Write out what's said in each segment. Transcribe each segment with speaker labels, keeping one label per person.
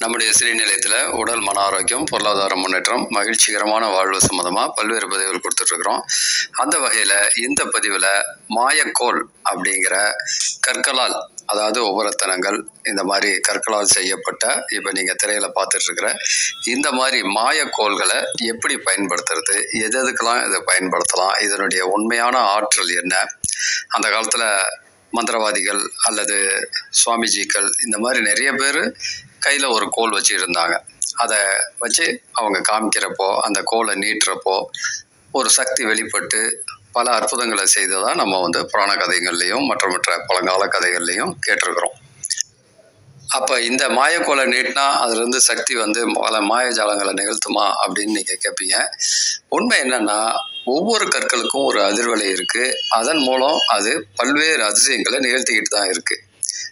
Speaker 1: நம்முடைய சிறை நிலையத்தில் உடல் மன ஆரோக்கியம் பொருளாதார முன்னேற்றம் மகிழ்ச்சிகரமான வாழ்வு சம்மந்தமாக பல்வேறு பதிவுகள் கொடுத்துட்ருக்குறோம். அந்த வகையில் இந்த பதிவில் மாயக்கோல் அப்படிங்கிற கற்களால் அதாவது உபரத்தனங்கள் இந்த மாதிரி கற்களால் செய்யப்பட்ட இப்போ நீங்கள் திரையில் பார்த்துட்ருக்குற இந்த மாதிரி மாயக்கோள்களை எப்படி பயன்படுத்துறது எது எதுக்கெல்லாம் இதை பயன்படுத்தலாம் இதனுடைய உண்மையான ஆற்றல் என்ன அந்த காலத்தில் மந்திரவாதிகள் அல்லது சுவாமிஜிக்கள் இந்த மாதிரி நிறைய பேர் கையில் ஒரு கோல் வச்சு இருந்தாங்க அதை வச்சு அவங்க காமிக்கிறப்போ அந்த கோலை நீட்டுறப்போ ஒரு சக்தி வெளிப்பட்டு பல அற்புதங்களை செய்ததாக நம்ம வந்து புராண கதைகள்லையும் மற்ற மற்ற பழங்கால கதைகள்லையும் கேட்டிருக்கிறோம். அப்போ இந்த மாயக்கோலை நீட்டினா அதுலேருந்து சக்தி வந்து பல மாயஜாலங்களை நிகழ்த்துமா அப்படின்னு நீங்கள் கேட்பீங்க உண்மை என்னென்னா ஒவ்வொரு கற்களுக்கும் ஒரு அதிர்வலை இருக்குது அதன் மூலம் அது பல்வேறு அதிசயங்களை நிகழ்த்திக்கிட்டு தான் இருக்குது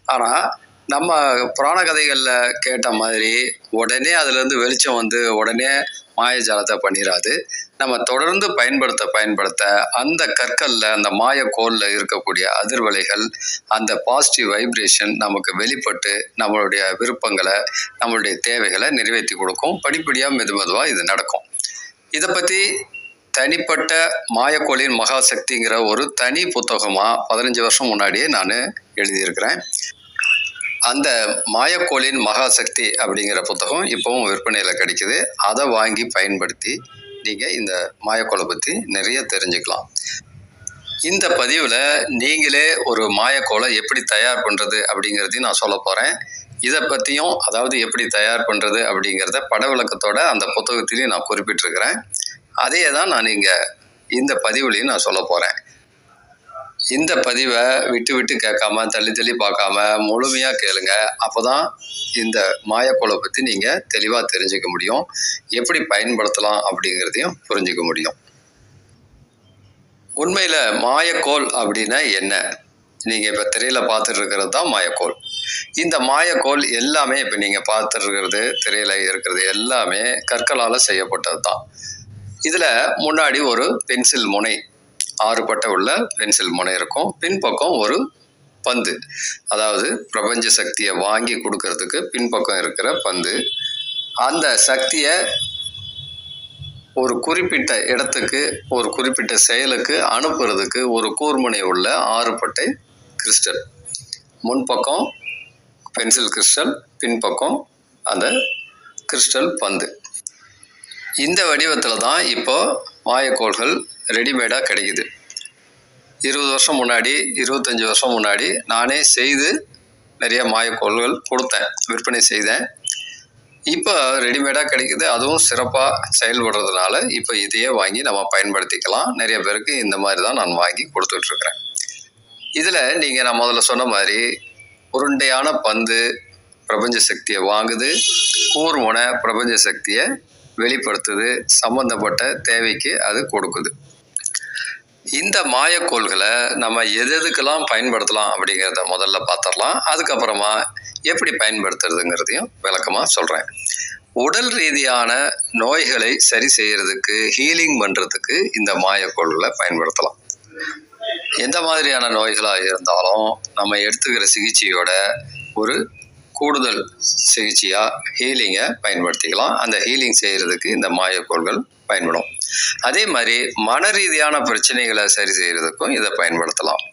Speaker 1: ஆனால் நம்ம புராண கதைகளில் கேட்ட மாதிரி உடனே அதுலேருந்து வெளிச்சம் வந்து உடனே மாயஜாலத்தை பண்ணிடாது நம்ம தொடர்ந்து பயன்படுத்த பயன்படுத்த அந்த கற்களில் அந்த மாயக்கோலில் இருக்கக்கூடிய அதிர்வலைகள் அந்த பாசிட்டிவ் வைப்ரேஷன் நமக்கு வெளிப்பட்டு நம்மளுடைய விருப்பங்களை நம்மளுடைய தேவைகளை நிறைவேற்றி கொடுக்கும். படிப்படியாக மெது மெதுவாக இது நடக்கும். இதை பற்றி தனிப்பட்ட மாயக்கோளின் மகாசக்திங்கிற ஒரு தனி புத்தகமாக பதினஞ்சு வருஷம் முன்னாடியே நான் எழுதியிருக்கிறேன். அந்த மாயக்கோளின் மகாசக்தி அப்படிங்கிற புத்தகம் இப்போவும் விற்பனையில் கிடைக்குது. அதை வாங்கி பயன்படுத்தி நீங்கள் இந்த மாயக்கோளை பற்றி நிறைய தெரிஞ்சுக்கலாம். இந்த பதிவில் நீங்களே ஒரு மாயக்கோளை எப்படி தயார் பண்ணுறது அப்படிங்கிறதையும் நான் சொல்ல போகிறேன் இதை பற்றியும் அதாவது எப்படி தயார் பண்ணுறது அப்படிங்கிறத பட விளக்கத்தோட அந்த புத்தகத்திலையும் நான் குறிப்பிட்டிருக்கிறேன். அதையே தான் நான் இங்கே இந்த பதிவுலையும் நான் சொல்ல போகிறேன் இந்த பதிவை விட்டு விட்டு கேட்காம தள்ளி தள்ளி பார்க்காம முழுமையாக கேளுங்க. அப்போ தான் இந்த மாயக்கோளை பற்றி நீங்கள் தெளிவாக தெரிஞ்சுக்க முடியும். எப்படி பயன்படுத்தலாம் அப்படிங்கிறதையும் புரிஞ்சுக்க முடியும். உண்மையில் மாயக்கோள் அப்படின்னா என்ன? நீங்கள் இப்போ திரையில் பார்த்துட்டு இருக்கிறது தான் மாயக்கோள். இந்த மாயக்கோள் எல்லாமே இப்போ நீங்கள் பார்த்துருக்கிறது திரையில் இருக்கிறது எல்லாமே கற்களால் செய்யப்பட்டது தான் இதில் முன்னாடி ஒரு பென்சில் முனை ஆறுபட்ட உள்ள பென்சில் முனை இருக்கும் பின்பக்கம் ஒரு பந்து. அதாவது பிரபஞ்ச சக்தியை வாங்கி கொடுக்கறதுக்கு பின்பக்கம் இருக்கிற பந்து. அந்த சக்தியை ஒரு குறிப்பிட்ட இடத்துக்கு ஒரு குறிப்பிட்ட செயலுக்கு அனுப்புறதுக்கு ஒரு கூர்முனை உள்ள ஆறுபட்டை கிறிஸ்டல் முன்பக்கம் பென்சில் கிறிஸ்டல் பின்பக்கம் அந்த கிறிஸ்டல் பந்து. இந்த வடிவத்தில் தான் இப்போ மாயக்கோள்கள் ரெடிமேடாக கிடைக்குது. இருபது வருஷம் முன்னாடி இருபத்தஞ்சி வருஷம் முன்னாடி நானே செய்து நிறைய மாயக்கோள்கள் கொடுத்தேன் விற்பனை செய்தேன். இப்போ ரெடிமேடாக கிடைக்குது. அதுவும் சிறப்பாக செயல்படுறதுனால இப்போ இதையே வாங்கி நம்ம பயன்படுத்திக்கலாம். நிறைய பேருக்கு இந்த மாதிரி தான் நான் வாங்கி கொடுத்துட்ருக்குறேன். இதில் நீங்கள் நான் முதல்ல சொன்ன மாதிரி உருண்டையான பந்து பிரபஞ்ச சக்தியை வாங்குது. கூர்முனை பிரபஞ்ச சக்தியை வெளிப்படுத்துது. சம்மந்தப்பட்ட தேவைக்கு அது கொடுக்குது. இந்த மாயக்கோள்களை நம்ம எது எதுக்கெல்லாம் பயன்படுத்தலாம் அப்படிங்கிறத முதல்ல பார்த்துடலாம். அதுக்கப்புறமா எப்படி பயன்படுத்துறதுங்கிறதையும் விளக்கமாக சொல்கிறேன் உடல் ரீதியான நோய்களை சரி செய்கிறதுக்கு ஹீலிங் பண்ணுறதுக்கு இந்த மாயக்கோள்களை பயன்படுத்தலாம். எந்த மாதிரியான நோய்களாக இருந்தாலும் நம்ம எடுத்துக்கிற சிகிச்சையோட ஒரு கூடுதல் சிகிச்சையாக ஹீலிங்கை பயன்படுத்திக்கலாம். அந்த ஹீலிங் செய்கிறதுக்கு இந்த மாயக்கோள்கள் பயன்படும். அதே மாதிரி மன ரீதியான பிரச்சனைகளை சரி செய்கிறதுக்கும் இதை பயன்படுத்தலாம்.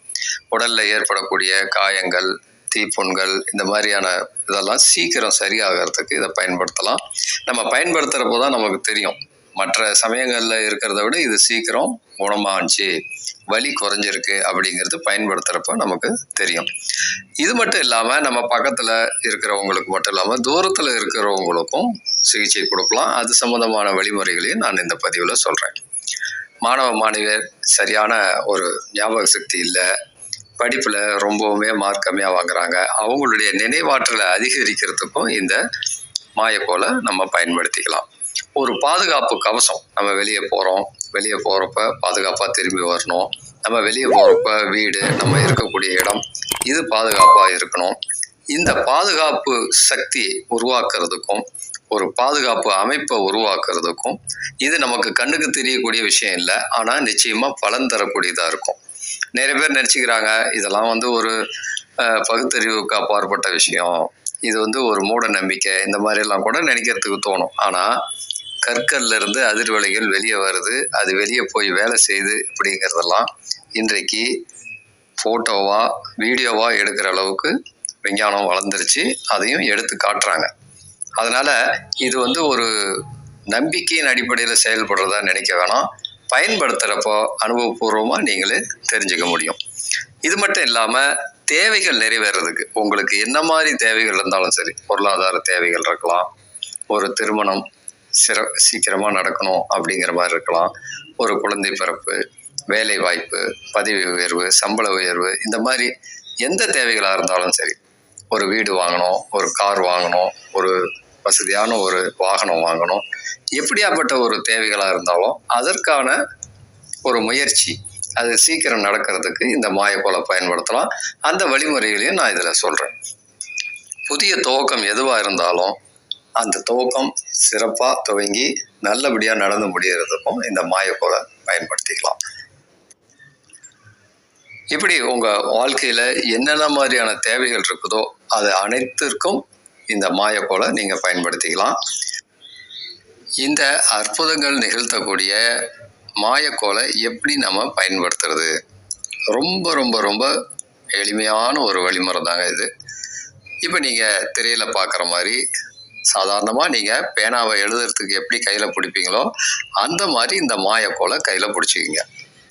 Speaker 1: உடலில் ஏற்படக்கூடிய காயங்கள் தீப்புண்கள் இந்த மாதிரியான இதெல்லாம் சீக்கிரம் சரியாகிறதுக்கு இதை பயன்படுத்தலாம். நம்ம பயன்படுத்துகிறப்போ தான் நமக்கு தெரியும். மற்ற சமயங்களில் இருக்கிறத விட இது சீக்கிரம் குணமாச்சு. வலி குறைஞ்சிருக்கு அப்படிங்கிறது பயன்படுத்துகிறப்ப நமக்கு தெரியும். இது மட்டும் இல்லாமல் நம்ம பக்கத்தில் இருக்கிறவங்களுக்கு மட்டும் இல்லாமல் தூரத்தில் இருக்கிறவங்களுக்கும் சிகிச்சை கொடுக்கலாம். அது சம்மந்தமான வழிமுறைகளையும் நான் இந்த பதிவில் சொல்கிறேன் மாணவ மாணவியர் சரியான ஒரு ஞாபக சக்தி இல்லை. படிப்பில் ரொம்பவுமே மார்க் கம்மியாக வாங்குறாங்க. அவங்களுடைய நினைவாற்றலை அதிகரிக்கிறதுக்கும் இந்த மாயக்கோலை நம்ம பயன்படுத்திக்கலாம். ஒரு பாதுகாப்பு கவசம். நம்ம வெளியே போகிறோம் வெளியே போகிறப்ப பாதுகாப்பாக திரும்பி வரணும். நம்ம வெளியே போகிறப்ப வீடு நம்ம இருக்கக்கூடிய இடம் இது பாதுகாப்பாக இருக்கணும். இந்த பாதுகாப்பு சக்தி உருவாக்குறதுக்கும் ஒரு பாதுகாப்பு அமைப்பை உருவாக்குறதுக்கும் இது நமக்கு கண்ணுக்கு தெரியக்கூடிய விஷயம் இல்லை. ஆனால் நிச்சயமாக பலன் தரக்கூடியதாக இருக்கும். நிறைய பேர் நினச்சிக்கிறாங்க இதெல்லாம் வந்து ஒரு பகுத்தறிவுக்கு அப்பாற்பட்ட விஷயம். இது வந்து ஒரு மூட நம்பிக்கை. இந்த மாதிரிலாம் கூட நினைக்கிறதுக்கு தோணும். ஆனால் கற்கல்ல இருந்து அதிர்வலைகள் வெளியே வருது. அது வெளியே போய் வேலை செய்யுது அப்படிங்கிறதெல்லாம் இன்றைக்கு ஃபோட்டோவா வீடியோவா எடுக்கிற அளவுக்கு விஞ்ஞானம் வளர்ந்துருச்சு. அதையும் எடுத்து காட்டுறாங்க. அதனால் இது வந்து ஒரு நம்பிக்கையின் அடிப்படையில் செயல்படுறதா நினைக்க வேணாம். பயன்படுத்துகிறப்போ அனுபவபூர்வமாக நீங்களே தெரிஞ்சுக்க முடியும். இது மட்டும் இல்லாமல் தேவைகள் நிறைவேறதுக்கு உங்களுக்கு என்ன மாதிரி தேவைகள் இருந்தாலும் சரி பொருளாதார தேவைகள் இருக்கலாம் ஒரு திருமணம் சிற சீக்கிரமாக நடக்கணும் அப்படிங்கிற மாதிரி இருக்கலாம். ஒரு குழந்தை பிறப்பு வேலை வாய்ப்பு பதவி உயர்வு சம்பள உயர்வு இந்த மாதிரி எந்த தேவைகளாக இருந்தாலும் சரி ஒரு வீடு வாங்கணும் ஒரு கார் வாங்கணும் ஒரு வசதியான ஒரு வாகனம் வாங்கணும் எப்படியாப்பட்ட ஒரு தேவைகளாக இருந்தாலும் அதற்கான ஒரு முயற்சி அது சீக்கிரம் நடக்கிறதுக்கு இந்த மாயக்கோலை பயன்படுத்தலாம். அந்த வழிமுறைகளையும் நான் இதில் சொல்கிறேன் புதிய துவக்கம் எதுவாக இருந்தாலும் அந்த துவக்கம் சிறப்பாக துவங்கி நல்லபடியாக நடந்து முடிகிறதுக்கும் இந்த மாயக்கோலை பயன்படுத்திக்கலாம். இப்படி உங்கள் வாழ்க்கையில் என்னென்ன மாதிரியான தேவைகள் இருக்குதோ அது அனைத்திற்கும் இந்த மாயக்கோலை நீங்கள் பயன்படுத்திக்கலாம். இந்த அற்புதங்கள் நிகழ்த்தக்கூடிய மாயக்கோலை எப்படி நம்ம பயன்படுத்துறது? ரொம்ப ரொம்ப ரொம்ப எளிமையான ஒரு வழிமுறை தாங்க இது. இப்போ நீங்கள் திரையில் பார்க்குற மாதிரி சாதாரணமாக நீங்கள் பேனாவை எழுதுறதுக்கு எப்படி கையில் பிடிப்பீங்களோ அந்த மாதிரி இந்த மாயக்கோலை கையில் பிடிச்சிக்கிங்க.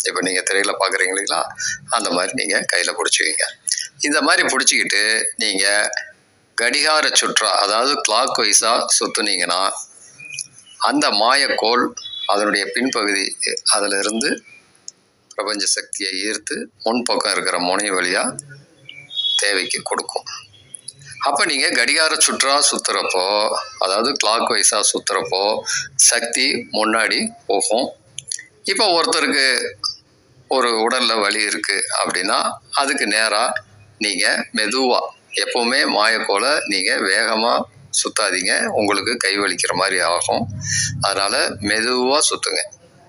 Speaker 1: இப்போ நீங்கள் திரையில் பார்க்குறீங்க இல்லைங்களா? அந்த மாதிரி நீங்கள் கையில் பிடிச்சிக்கிங்க. இந்த மாதிரி பிடிச்சிக்கிட்டு நீங்கள் கடிகார சுற்றா அதாவது கிளாக் வைஸாக சுற்றுனீங்கன்னா அந்த மாயக்கோள் அதனுடைய பின்பகுதி அதிலிருந்து பிரபஞ்ச சக்தியை ஈர்த்து முன்பக்கம் இருக்கிற முனை வழியாக தேவைக்கு கொடுக்கும். அப்போ நீங்கள் கடிகார சுற்றா சுற்றுறப்போ அதாவது கிளாக் வைஸாக சுற்றுறப்போ சக்தி முன்னாடி போகும். இப்போ ஒருத்தருக்கு ஒரு உடலில் வலி இருக்குது அப்படின்னா அதுக்கு நேராக நீங்கள் மெதுவாக எப்போவுமே மாயக்கோலை நீங்கள் வேகமாக சுத்தாதீங்க. உங்களுக்கு கை வலிக்கிற மாதிரி ஆகும். அதனால் மெதுவாக சுற்றுங்க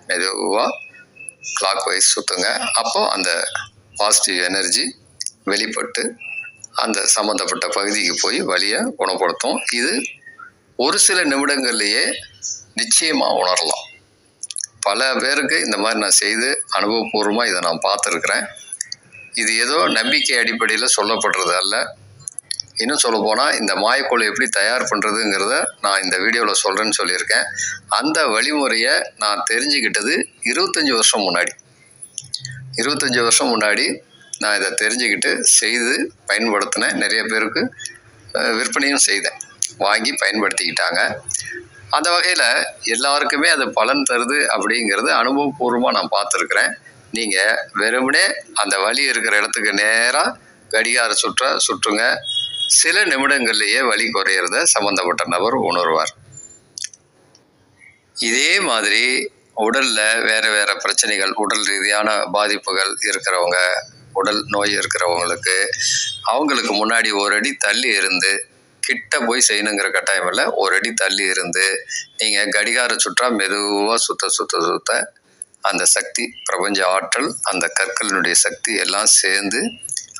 Speaker 1: மெதுவாக கிளாக் வைஸ் சுற்றுங்க அப்போது அந்த பாசிட்டிவ் எனர்ஜி வெளிப்பட்டு அந்த சம்மந்தப்பட்ட பகுதிக்கு போய் வலியை குணப்படுத்தும். இது ஒரு சில நிமிடங்கள்லேயே நிச்சயமாக உணரலாம். பல பேருக்கு இந்த மாதிரி நான் செய்து அனுபவபூர்வமாக இதை நான் பார்த்துருக்குறேன். இது ஏதோ நம்பிக்கை அடிப்படையில் சொல்லப்படுறது அல்ல. இன்னும் சொல்ல போனால் இந்த மாயக்கோளை எப்படி தயார் பண்ணுறதுங்கிறத நான் இந்த வீடியோவில் சொல்கிறேன்னு சொல்லியிருக்கேன். அந்த வழிமுறையை நான் தெரிஞ்சுக்கிட்டது இருபத்தஞ்சி வருஷம் முன்னாடி. இருபத்தஞ்சி வருஷம் முன்னாடி நான் இதை தெரிஞ்சுக்கிட்டு செய்து பயன்படுத்தினேன். நிறைய பேருக்கு விற்பனையும் செய்தேன். வாங்கி பயன்படுத்திக்கிட்டாங்க. அந்த வகையில் எல்லாருக்குமே அது பலன் தருது அப்படிங்கிறது அனுபவபூர்வமாக நான் பார்த்துருக்குறேன். நீங்கள் வெறுமனே அந்த வலி இருக்கிற இடத்துக்கு நேராக கடிகார சுற்ற சுற்றுங்க. சில நிமிடங்கள்லேயே வலி குறையிறத சம்மந்தப்பட்ட நபர் உணர்வார். இதே மாதிரி உடலில் வேறு வேறு பிரச்சனைகள் உடல் ரீதியான பாதிப்புகள் இருக்கிறவங்க உடல் நோய் இருக்கிறவங்களுக்கு அவங்களுக்கு முன்னாடி ஒரு அடி தள்ளி இருந்து கிட்ட போய் செய்யணுங்கிற கட்டாயம் இல்லை ஒரு அடி தள்ளி இருந்து நீங்கள் கடிகார சுற்றா மெதுவாக சுத்த சுத்த சுத்த அந்த சக்தி பிரபஞ்ச ஆற்றல் அந்த கற்களினுடைய சக்தி எல்லாம் சேர்ந்து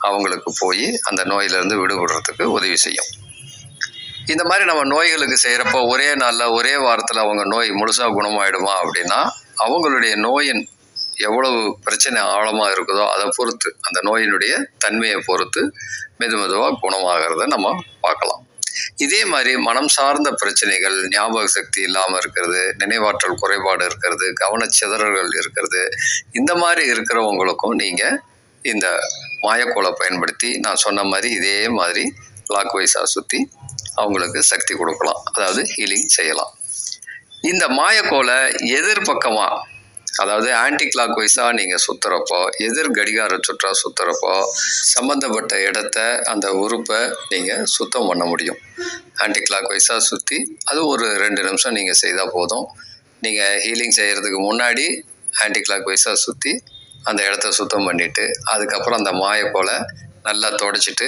Speaker 1: அவங்களுக்கு போய் அந்த நோயிலிருந்து விடுபடுறதுக்கு உதவி செய்யும். இந்த மாதிரி நம்ம நோய்களுக்கு செய்கிறப்போ ஒரே நாளில் ஒரே வாரத்தில் அவங்க நோய் முழுசாக குணமாயிடுமா அப்படின்னா அவங்களுடைய நோயின் எவ்வளவு பிரச்சனை ஆழமாக இருக்குதோ அதை பொறுத்து அந்த நோயினுடைய தன்மையை பொறுத்து மெது மெதுவாக குணமாகிறத நம்ம பார்க்கலாம். இதே மாதிரி மனம் சார்ந்த பிரச்சனைகள் ஞாபக சக்தி இல்லாமல் இருக்கிறது நினைவாற்றல் குறைபாடு இருக்கிறது கவனச்சிதறல்கள் இருக்கிறது இந்த மாதிரி இருக்கிறவங்களுக்கும் நீங்கள் இந்த மாயக்கோலை பயன்படுத்தி நான் சொன்ன மாதிரி இதே மாதிரி கிளாக் வைஸாக சுற்றி அவங்களுக்கு சக்தி கொடுக்கலாம். அதாவது ஹீலிங் செய்யலாம். இந்த மாயக்கோலை எதிர்பக்கமாக அதாவது ஆன்டி கிளாக் வைஸாக நீங்கள் சுற்றுறப்போ எதிர் கடிகார சுற்றா சுற்றுறப்போ சம்மந்தப்பட்ட இடத்த அந்த உறுப்பை நீங்கள் சுத்தம் பண்ண முடியும். ஆன்டி கிளாக் வைஸாக சுற்றி அது ஒரு ரெண்டு நிமிஷம் நீங்கள் செய்தால் போதும். நீங்கள் ஹீலிங் செய்கிறதுக்கு முன்னாடி ஆன்டி கிளாக் வைஸாக சுற்றி அந்த இடத்த சுத்தம் பண்ணிவிட்டு அதுக்கப்புறம் அந்த மாயக்கோலை நல்லா தொடச்சிட்டு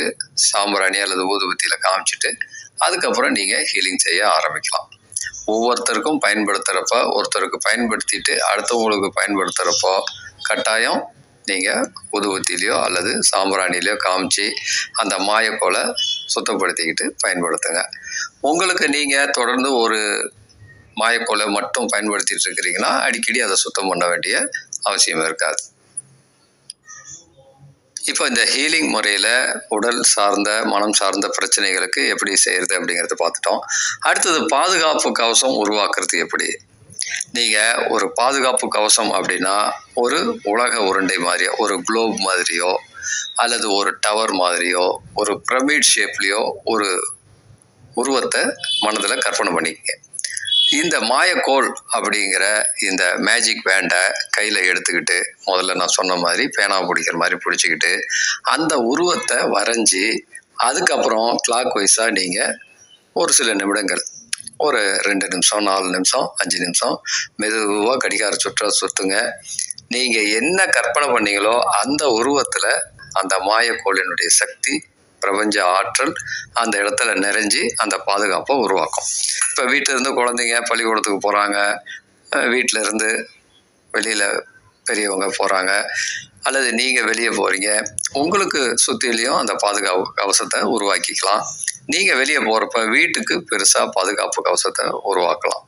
Speaker 1: சாம்பிராணி அல்லது ஊதுபத்தியில் காமிச்சிட்டு அதுக்கப்புறம் நீங்கள் ஹீலிங் செய்ய ஆரம்பிக்கலாம். ஒவ்வொருத்தருக்கும் பயன்படுத்துகிறப்ப ஒருத்தருக்கு பயன்படுத்திட்டு அடுத்தவங்களுக்கு பயன்படுத்துகிறப்போ கட்டாயம் நீங்கள் உதுவத்திலையோ அல்லது சாம்பிராணிலையோ காமிச்சு அந்த மாயக்கோலை சுத்தப்படுத்திக்கிட்டு பயன்படுத்துங்க. உங்களுக்கு நீங்கள் தொடர்ந்து ஒரு மாயக்கோலை மட்டும் பயன்படுத்திகிட்டு இருக்கிறீங்கன்னா அடிக்கடி அதை சுத்தம் பண்ண வேண்டிய அவசியம் இருக்காது. இப்போ இந்த ஹீலிங் முறையில் உடல் சார்ந்த மனம் சார்ந்த பிரச்சனைகளுக்கு எப்படி செய்கிறது அப்படிங்கிறத பார்த்துட்டோம். அடுத்தது பாதுகாப்பு கவசம் உருவாக்குறது எப்படி? நீங்கள் ஒரு பாதுகாப்பு கவசம் அப்படின்னா ஒரு உலக உருண்டை மாதிரியோ ஒரு குளோப் மாதிரியோ அல்லது ஒரு டவர் மாதிரியோ ஒரு பிரமிட் ஷேப்லேயோ ஒரு உருவத்தை மனதில் கற்பனை பண்ணிக்கங்க. இந்த மாயக்கோள் அப்படிங்கிற இந்த மேஜிக் பேண்டை கையில் எடுத்துக்கிட்டு முதல்ல நான் சொன்ன மாதிரி பேனா பிடிக்கிற மாதிரி பிடிச்சிக்கிட்டு அந்த உருவத்தை வரைஞ்சி அதுக்கப்புறம் கிளாக் வைஸாக நீங்கள் ஒரு சில நிமிடங்கள் ஒரு ரெண்டு நிமிஷம் நாலு நிமிஷம் அஞ்சு நிமிஷம் மெதுவாக கடிகார சுற்ற சுற்றுங்க நீங்கள் என்ன கற்பனை பண்ணீங்களோ அந்த உருவத்தில் அந்த மாயக்கோளினுடைய சக்தி பிரபஞ்ச ஆற்றல் அந்த இடத்துல நிறைஞ்சு அந்த பாதுகாப்பை உருவாக்கும். இப்போ வீட்டிலேருந்து குழந்தைங்க பள்ளிக்கூடத்துக்கு போகிறாங்க வீட்டிலேருந்து வெளியில் பெரியவங்க போகிறாங்க அல்லது நீங்கள் வெளியே போகிறீங்க உங்களுக்கு சுற்றிலையும் அந்த பாதுகாப்பு கவசத்தை உருவாக்கிக்கலாம். நீங்கள் வெளியே போகிறப்ப வீட்டுக்கு பெருசாக பாதுகாப்பு கவசத்தை உருவாக்கலாம்.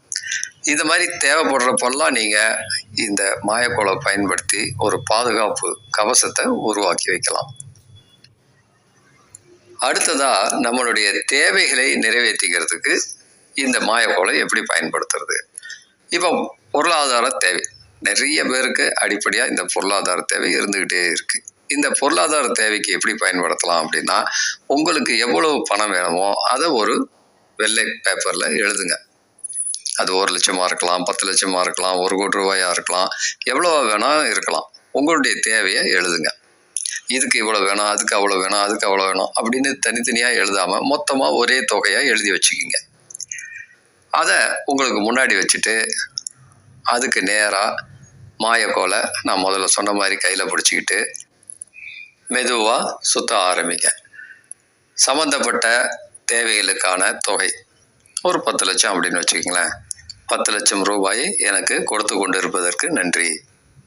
Speaker 1: இது மாதிரி தேவைப்படுறப்பெல்லாம் நீங்கள் இந்த மாயக்கோளை பயன்படுத்தி ஒரு பாதுகாப்பு கவசத்தை உருவாக்கி வைக்கலாம். அடுத்ததாக நம்மளுடைய தேவைகளை நிறைவேற்றிக்கிறதுக்கு இந்த மாயக்கோலை எப்படி பயன்படுத்துறது? இப்போ பொருளாதார தேவை. நிறைய பேருக்கு அடிப்படையாக இந்த பொருளாதார தேவை இருந்துக்கிட்டே இருக்குது இந்த பொருளாதார தேவைக்கு எப்படி பயன்படுத்தலாம் அப்படின்னா உங்களுக்கு எவ்வளவு பணம் வேணுமோ அதை ஒரு வெள்ளை பேப்பரில் எழுதுங்க. அது ஒரு லட்சமாக இருக்கலாம் பத்து லட்சமாக இருக்கலாம் ஒரு கோடி ரூபாயாக இருக்கலாம் எவ்வளோ வேணால் இருக்கலாம். உங்களுடைய தேவையை எழுதுங்க. இதுக்கு இவ்வளோ வேணும் அதுக்கு அவ்வளோ வேணும் அதுக்கு அவ்வளோ வேணும் அப்படின்னு தனித்தனியாக எழுதாமல் மொத்தமாக ஒரே தொகையாக எழுதி வச்சுக்கிங்க. அதை உங்களுக்கு முன்னாடி வச்சுட்டு அதுக்கு நேராக மாயக்கோலை நான் முதல்ல சொன்ன மாதிரி கையில் பிடிச்சிக்கிட்டு மெதுவாக சுத்த ஆரம்பிங்க. சம்மந்தப்பட்ட தேவைகளுக்கான தொகை. ஒரு பத்து லட்சம் அப்படின்னு வச்சுக்கோங்களேன். பத்து லட்சம் ரூபாயை எனக்கு கொடுத்து கொண்டு இருப்பதற்கு நன்றி.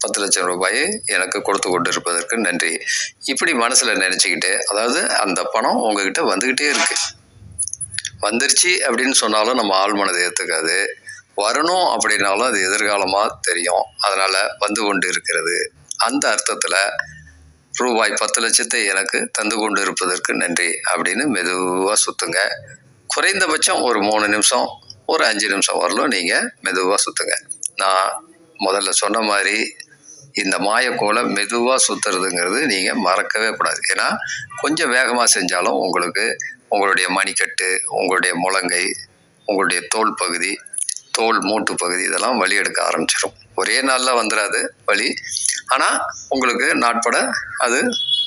Speaker 1: பத்து லட்சம் ரூபாயை எனக்கு கொடுத்து கொண்டு இருப்பதற்கு நன்றி. இப்படி மனசில் நினச்சிக்கிட்டு அதாவது அந்த பணம் உங்ககிட்ட வந்துக்கிட்டே இருக்குது வந்துருச்சு அப்படின்னு சொன்னாலும் நம்ம ஆள் மனதை ஏற்றுக்காது வரணும் அப்படின்னாலும் அது எதிர்காலமாக தெரியும். அதனால் வந்து கொண்டு இருக்கிறது. அந்த அர்த்தத்தில் ரூபாய் பத்து லட்சத்தை எனக்கு தந்து கொண்டு இருப்பதற்கு நன்றி அப்படின்னு மெதுவாக சுற்றுங்க குறைந்தபட்சம் ஒரு மூணு நிமிஷம் ஒரு அஞ்சு நிமிஷம் வரலும் நீங்கள் மெதுவாக சுற்றுங்க நான் முதல்ல சொன்ன மாதிரி இந்த மாயக்கோலை மெதுவாக சுற்றுறதுங்கிறது நீங்கள் மறக்கவே கூடாது. ஏன்னா கொஞ்சம் வேகமாக செஞ்சாலும் உங்களுக்கு உங்களுடைய மணிக்கட்டு உங்களுடைய முழங்கை உங்களுடைய தோல் பகுதி தோல் மூட்டு பகுதி இதெல்லாம் வலி எடுக்க ஆரம்பிச்சிடும் ஒரே நாளில் வந்துடாது வலி. ஆனால் உங்களுக்கு நாட்பட அது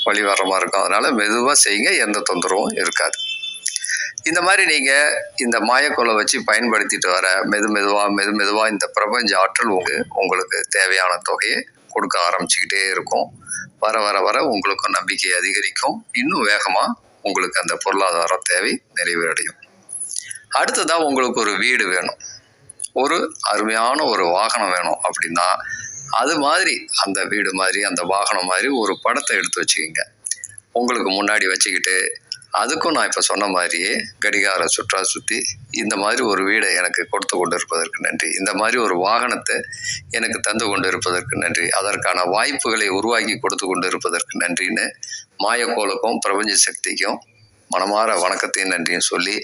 Speaker 1: வழி வர மாதிரி இருக்கும். அதனால் மெதுவாக செய்யுங்க எந்த தொந்தரவும் இருக்காது. இந்த மாதிரி நீங்கள் இந்த மாயக்கோலை வச்சு பயன்படுத்திட்டு வர மெது மெதுவாக மெது மெதுவாக இந்த பிரபஞ்ச ஆற்றல் உங்களுக்கு உங்களுக்கு தேவையான தொகையை கொடுக்க ஆரம்பிச்சுக்கிட்டே இருக்கும். வர வர வர உங்களுக்கும் நம்பிக்கை அதிகரிக்கும். இன்னும் வேகமாக உங்களுக்கு அந்த பொருளாதார தேவை நிறைவேறடையும். அடுத்ததாக உங்களுக்கு ஒரு வீடு வேணும். ஒரு அருமையான ஒரு வாகனம் வேணும் அப்படின்னா அது மாதிரி அந்த வீடு மாதிரி அந்த வாகனம் மாதிரி ஒரு படத்தை எடுத்து வச்சுக்கிங்க. உங்களுக்கு முன்னாடி வச்சுக்கிட்டு அதுக்கும் நான் இப்போ சொன்ன மாதிரியே கடிகார சுற்றா சுற்றி இந்த மாதிரி ஒரு வீடை எனக்கு கொடுத்து கொண்டு இருப்பதற்கு நன்றி. இந்த மாதிரி ஒரு வாகனத்தை எனக்கு தந்து கொண்டு இருப்பதற்கு நன்றி. அதற்கான வாய்ப்புகளை உருவாக்கி கொடுத்து கொண்டு இருப்பதற்கு நன்றின்னு மாயக்கோளுக்கும் பிரபஞ்ச சக்திக்கும் மனமார வணக்கத்தையும் நன்றியும் சொல்லி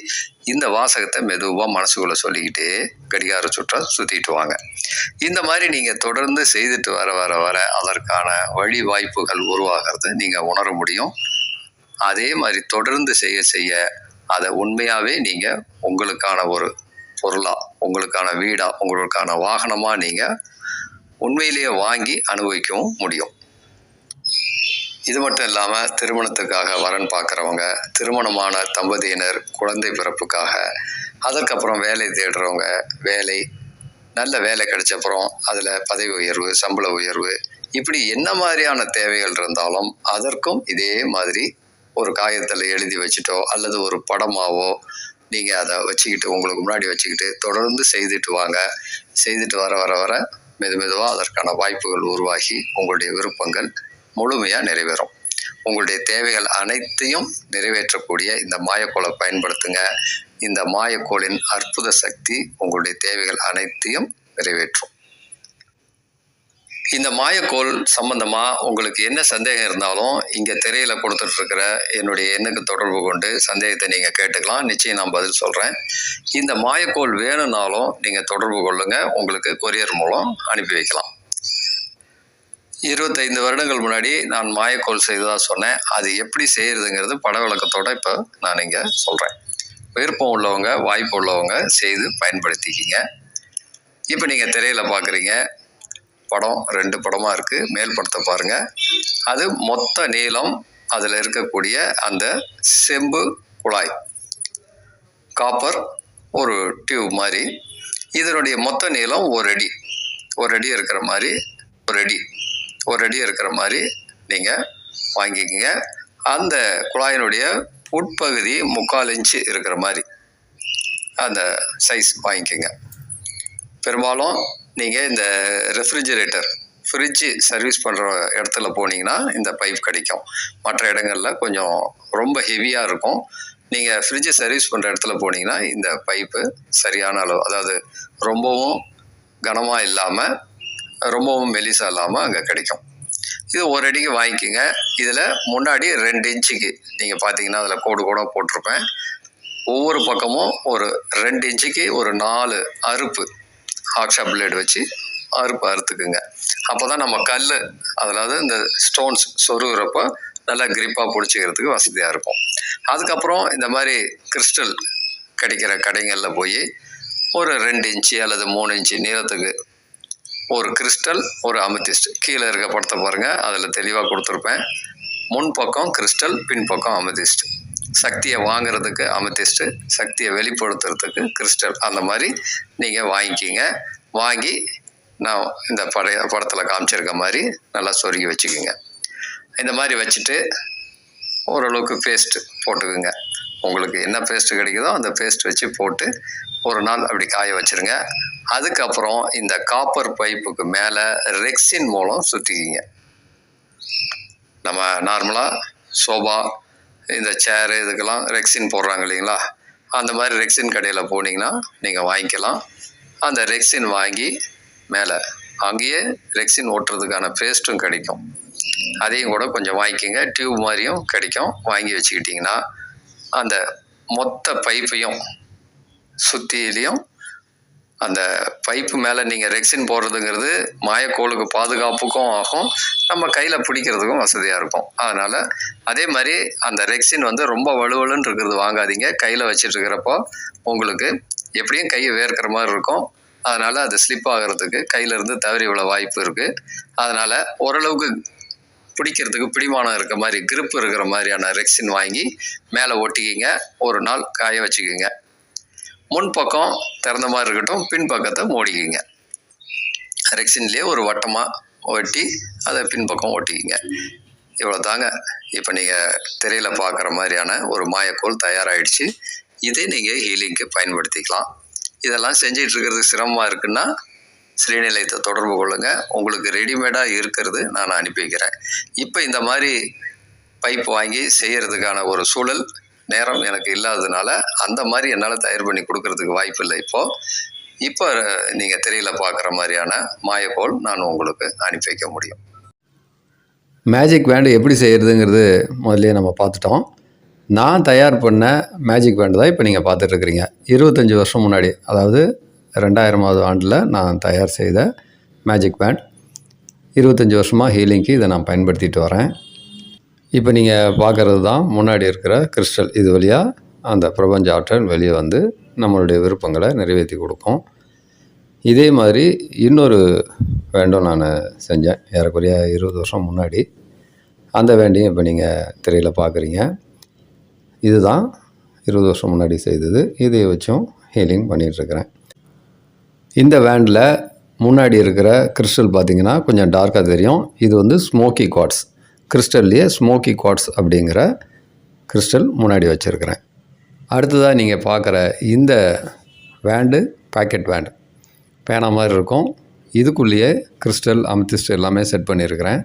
Speaker 1: இந்த வாசகத்தை மெதுவாக மனசுக்குள்ளே சொல்லிக்கிட்டே கடிகார சுற்றா சுற்றிட்டு வாங்க. இந்த மாதிரி நீங்கள் தொடர்ந்து செய்துட்டு வர வர வர அதற்கான வழி வாய்ப்புகள் உருவாகிறது நீங்கள் உணர முடியும். அதே மாதிரி தொடர்ந்து செய்ய செய்ய அதை உண்மையாகவே நீங்கள் உங்களுக்கான ஒரு பொருளாக உங்களுக்கான வீடாக உங்களுக்கான வாகனமாக நீங்கள் உண்மையிலேயே வாங்கி அனுபவிக்கவும் முடியும். இது மட்டும் இல்லாமல் திருமணத்துக்காக வரன் பார்க்குறவங்க திருமணமான தம்பதியினர் குழந்தை பிறப்புக்காக அதற்கப்புறம் வேலை தேடுறவங்க வேலை நல்ல வேலை கிடைச்சப்புறம் அதில் பதவி உயர்வு சம்பள உயர்வு இப்படி என்ன மாதிரியான தேவைகள் இருந்தாலும் அதற்கும் இதே மாதிரி ஒரு காகிதத்தில் எழுதி வச்சுட்டோ அல்லது ஒரு படமாவோ நீங்கள் அதை வச்சுக்கிட்டு உங்களுக்கு முன்னாடி வச்சுக்கிட்டு தொடர்ந்து செய்துட்டு வாங்க. செய்துட்டு வர வர வர மெது மெதுவாக அதற்கான வாய்ப்புகள் உருவாகி உங்களுடைய விருப்பங்கள் முழுமையாக நிறைவேறும். உங்களுடைய தேவைகள் அனைத்தையும் நிறைவேற்றக்கூடிய இந்த மாயக்கோளை பயன்படுத்துங்க. இந்த மாயக்கோளின் அற்புத சக்தி உங்களுடைய தேவைகள் அனைத்தையும் நிறைவேற்றும். இந்த மாயக்கோள் சம்பந்தமாக உங்களுக்கு என்ன சந்தேகம் இருந்தாலும் இங்கே திரையில் கொடுத்துட்ருக்கிற என்னுடைய எண்ணுக்கு தொடர்பு கொண்டு சந்தேகத்தை நீங்கள் கேட்டுக்கலாம். நிச்சயம் நான் பதில் சொல்கிறேன் இந்த மாயக்கோள் வேணும்னாலும் நீங்கள் தொடர்பு கொள்ளுங்கள் உங்களுக்கு கொரியர் மூலம் அனுப்பி வைக்கலாம். இருபத்தைந்து வருடங்கள் முன்னாடி நான் மாயக்கோள் செய்ததாக சொன்னேன். அது எப்படி செய்கிறதுங்கிறது படவிளக்கத்தோடு இப்போ நான் இங்கே சொல்கிறேன் விருப்பம் உள்ளவங்க வாய்ப்பு உள்ளவங்க செய்து பயன்படுத்திக்கிங்க. இப்போ நீங்கள் திரையில் பார்க்குறீங்க படம் ரெண்டு படமாக இருக்குது மேல் படத்தை பாருங்கள் அது மொத்த நீளம் அதில் இருக்கக்கூடிய அந்த செம்பு குழாய். காப்பர் ஒரு டியூப் மாதிரி. இதனுடைய மொத்த நீளம் ஒரு அடி. ஒரு அடி இருக்கிற மாதிரி ஒரு அடி. ஒரு அடி இருக்கிற மாதிரி நீங்கள் வாங்கிக்கிங்க. அந்த குழாயினுடைய உட்பகுதி முக்கால் இன்ச்சு இருக்கிற மாதிரி. அந்த சைஸ் வாங்கிக்கோங்க. பெரும்பாலும் நீங்கள் இந்த ரெஃப்ரிஜிரேட்டர் ஃப்ரிட்ஜு சர்வீஸ் பண்ணுற இடத்துல போனீங்கன்னா இந்த பைப் கிடைக்கும். மற்ற இடங்களில் கொஞ்சம் ரொம்ப ஹெவியாக இருக்கும். நீங்கள் ஃப்ரிட்ஜை சர்வீஸ் பண்ணுற இடத்துல போனீங்கன்னா இந்த பைப்பு சரியான அளவு அதாவது ரொம்பவும் கனமாக இல்லாமல் ரொம்பவும் மெலிசாக இல்லாமல் அங்கே கிடைக்கும். இது ஒரு அடிக்கு வாங்கிக்கோங்க. இதில் முன்னாடி ரெண்டு இன்ச்சுக்கு நீங்கள் பார்த்தீங்கன்னா அதில் கோடு கூட போட்டிருப்பேன். ஒவ்வொரு பக்கமும் ஒரு ரெண்டு இன்ச்சுக்கு ஒரு நாலு அறுப்பு ஹாக்ஷா பிளேடு வச்சு அறுப்பு அறுத்துக்குங்க. அப்போ தான் நம்ம கல் அதாவது இந்த ஸ்டோன்ஸ் சொருகிறப்போ நல்லா கிரிப்பாக பிடிச்சிக்கிறதுக்கு வசதியாக இருக்கும். அதுக்கப்புறம் இந்த மாதிரி கிறிஸ்டல் கிடைக்கிற கடைகளில் போய் ஒரு ரெண்டு இன்ச்சு அல்லது மூணு இன்ச்சு நீளத்துக்கு ஒரு கிறிஸ்டல் ஒரு அமித்திஸ்ட் கீழே இருக்க படத்தை பாருங்கள் அதில் தெளிவாக கொடுத்துருப்பேன். முன் பக்கம் கிறிஸ்டல் பின்பக்கம் பக்கம் சக்தியை வாங்குறதுக்கு அமத்திஸ்ட்டு சக்தியை வெளிப்படுத்துறதுக்கு கிறிஸ்டல் அந்த மாதிரி நீங்கள் வாங்கிக்கிங்க. வாங்கி நான் இந்த படைய படத்தில் காமிச்சிருக்க மாதிரி நல்லா சொருகி வச்சுக்கோங்க. இந்த மாதிரி வச்சுட்டு ஓரளவுக்கு பேஸ்ட் போட்டுக்குங்க. உங்களுக்கு என்ன பேஸ்ட் கிடைக்குதோ அந்த பேஸ்ட் வச்சு போட்டு ஒரு நாள் அப்படி காய வச்சிருங்க. அதுக்கப்புறம் இந்த காப்பர் பைப்புக்கு மேலே ரெக்ஸின் மூலம் சுற்றிக்கிங்க நம்ம நார்மலாக சோபா இந்த சேரு இதுக்கெல்லாம் ரெக்ஸின் போடுறாங்க இல்லைங்களா? அந்த மாதிரி ரெக்ஸின் கடையில் போனீங்கன்னா நீங்கள் வாங்கிக்கலாம். அந்த ரெக்ஸின் வாங்கி மேலே அங்கேயே ரெக்ஸின் ஓட்டுறதுக்கான பேஸ்ட்டும் கிடைக்கும். அதையும் கூட கொஞ்சம் வாங்கிக்கோங்க. டியூப் மாதிரியும் கிடைக்கும். வாங்கி வச்சுக்கிட்டிங்கன்னா அந்த மொத்த பைப்பையும் சுற்றிலையும் அந்த பைப்பு மேலே நீங்கள் ரெக்ஸின் போடுறதுங்கிறது மாயக்கோளுக்கு பாதுகாப்புக்கும் ஆகும். நம்ம கையில் பிடிக்கிறதுக்கும் வசதியாக இருக்கும். அதனால் அதே மாதிரி அந்த ரெக்ஸின் வந்து ரொம்ப வலுவலுன்னு இருக்கிறது வாங்காதீங்க. கையில் வச்சுட்டுருக்கிறப்போ உங்களுக்கு எப்படியும் கை வேர்க்கிற மாதிரி இருக்கும். அதனால் அது ஸ்லிப் ஆகிறதுக்கு கையிலேருந்து தவறி விழ வாய்ப்பு இருக்குது அதனால் ஓரளவுக்கு பிடிக்கிறதுக்கு பிடிமானம் இருக்க மாதிரி grip இருக்கிற மாதிரியான ரெக்ஸின் வாங்கி மேலே ஒட்டிக்கிங்க. ஒரு நாள் காய வச்சுக்கிங்க. முன்பக்கம் திறந்த மாதிரி இருக்கட்டும் பின்பக்கத்தை மூடிக்கிங்க. ரெக்ஸின்லேயே ஒரு வட்டமாக ஒட்டி அதை பின்பக்கம் ஒட்டிக்கிங்க. இவ்வளோ தாங்க இப்போ நீங்கள் திரையில் பார்க்குற மாதிரியான ஒரு மாயக்கோள் தயாராகிடுச்சு இதை நீங்கள் ஹீலிங்க்கு பயன்படுத்திக்கலாம். இதெல்லாம் செஞ்சிட்டு இருக்கிறது சிரமமாக இருக்குன்னா ஸ்ரீநிலையத்தை தொடர்பு கொள்ளுங்கள் உங்களுக்கு ரெடிமேடாக இருக்கிறது நான் அனுப்பி வைக்கிறேன் இப்போ இந்த மாதிரி பைப் வாங்கி செய்கிறதுக்கான ஒரு சூழல் நேரம் எனக்கு இல்லாததுனால அந்த மாதிரி என்னால் தயார் பண்ணி கொடுக்கறதுக்கு வாய்ப்பு இல்லை. இப்போது இப்போ நீங்கள் திரையில் பார்க்குற மாதிரியான மாயக்கோள் நான் உங்களுக்கு அனுப்பி வைக்க முடியும்.
Speaker 2: மேஜிக் பேண்டு எப்படி செய்கிறதுங்கிறது முதல்லயே நம்ம பார்த்துட்டோம். நான் தயார் பண்ண மேஜிக் பேண்டு தான் இப்போ நீங்கள் பார்த்துட்ருக்குறீங்க இருபத்தஞ்சி வருஷம் முன்னாடி அதாவது ரெண்டாயிரமாவது ஆண்டில் நான் தயார் செய்த மேஜிக் பேண்ட் இருபத்தஞ்சி வருஷமாக ஹீலிங்க்கு இதை நான் பயன்படுத்திட்டு வரேன். இப்போ நீங்கள் பார்க்குறது தான் முன்னாடி இருக்கிற கிறிஸ்டல் இது வழியாக அந்த பிரபஞ்ச ஆற்றல் வெளியே வந்து நம்மளுடைய விருப்பங்களை நிறைவேற்றி கொடுக்கும். இதே மாதிரி இன்னொரு வேண்டும் நான் செஞ்சேன். ஏறக்குறைய இருபது வருஷம் முன்னாடி. அந்த வேண்டியும் இப்போ நீங்கள் திரையில் பார்க்குறீங்க. இதுதான் இருபது வருஷம் முன்னாடி செய்தது. இதை வச்சும் ஹீலிங் பண்ணிகிட்ருக்கிறேன் இந்த வேண்டில் முன்னாடி இருக்கிற கிறிஸ்டல் பார்த்தீங்கன்னா கொஞ்சம் டார்க்காக தெரியும். இது வந்து ஸ்மோக்கி குவாட்ஸ் கிறிஸ்டல்லையே ஸ்மோக்கி குவாட்ஸ் அப்படிங்கிற கிறிஸ்டல் முன்னாடி வச்சுருக்கிறேன். அடுத்ததாக நீங்கள் பார்க்குற இந்த வேண்டு பாக்கெட் வேண்டு. பேனா மாதிரி இருக்கும். இதுக்குள்ளேயே கிறிஸ்டல் அமித்திஸ்ட் எல்லாமே செட் பண்ணியிருக்கிறேன்.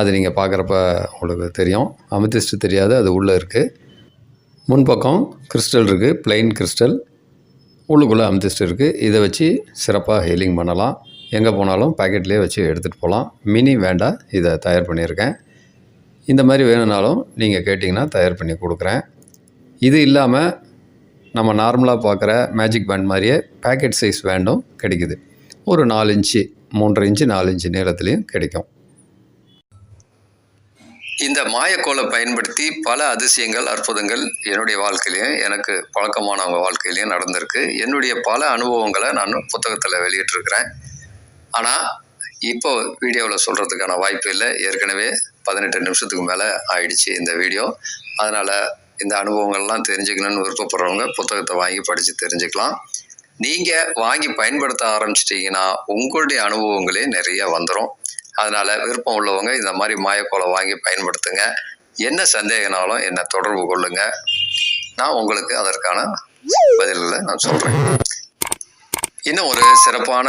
Speaker 2: அது நீங்கள் பார்க்குறப்ப உங்களுக்கு தெரியும். அமித்திஸ்ட் தெரியாது அது உள்ளே இருக்குது முன்பக்கம் கிறிஸ்டல் இருக்குது பிளெயின் கிறிஸ்டல். உள்ளுக்குள்ளே அமித்திஸ்ட் இருக்குது இதை வச்சு சிறப்பாக ஹீலிங் பண்ணலாம். எங்கே போனாலும் பாக்கெட்லேயே வச்சு எடுத்துகிட்டு போகலாம் மினி வேண்டாம் இதை தயார் பண்ணியிருக்கேன். இந்த மாதிரி வேணும்னாலும் நீங்கள் கேட்டிங்கன்னா தயார் பண்ணி கொடுக்குறேன். இது இல்லாமல் நம்ம நார்மலாக பார்க்குற மேஜிக் பேண்ட் மாதிரியே பேக்கெட் சைஸ் வேண்டும் கிடைக்குது. ஒரு நாலு இன்ச்சு மூன்றரை இன்ச்சு நாலு இன்ச்சு நீளத்துலேயும் கிடைக்கும்.
Speaker 1: இந்த மாயக்கோலை பயன்படுத்தி பல அதிசயங்கள் அற்புதங்கள் என்னுடைய வாழ்க்கையிலையும் எனக்கு பழக்கமானவங்க வாழ்க்கையிலையும் நடந்திருக்கு. என்னுடைய பல அனுபவங்களை நான் புத்தகத்தில் வெளியிட்டிருக்கிறேன். ஆனால் இப்போ வீடியோவில் சொல்கிறதுக்கான வாய்ப்பு இல்லை. ஏற்கனவே பதினெட்டு நிமிஷத்துக்கு மேலே ஆயிடுச்சு இந்த வீடியோ. அதனால் இந்த அனுபவங்கள்லாம் தெரிஞ்சுக்கணும்னு விருப்பப்படுறவங்க புத்தகத்தை வாங்கி படித்து தெரிஞ்சுக்கலாம். நீங்கள் வாங்கி பயன்படுத்த ஆரம்பிச்சிட்டிங்கன்னா உங்களுடைய அனுபவங்களே நிறைய வந்துடும் அதனால் விருப்பம் உள்ளவங்க இந்த மாதிரி மாயக்கோலை வாங்கி பயன்படுத்துங்க. என்ன சந்தேகனாலும் என்னை தொடர்பு கொள்ளுங்க. நான் உங்களுக்கு அதற்கான பதில்களை நான் சொல்கிறேன் இன்னும் ஒரு சிறப்பான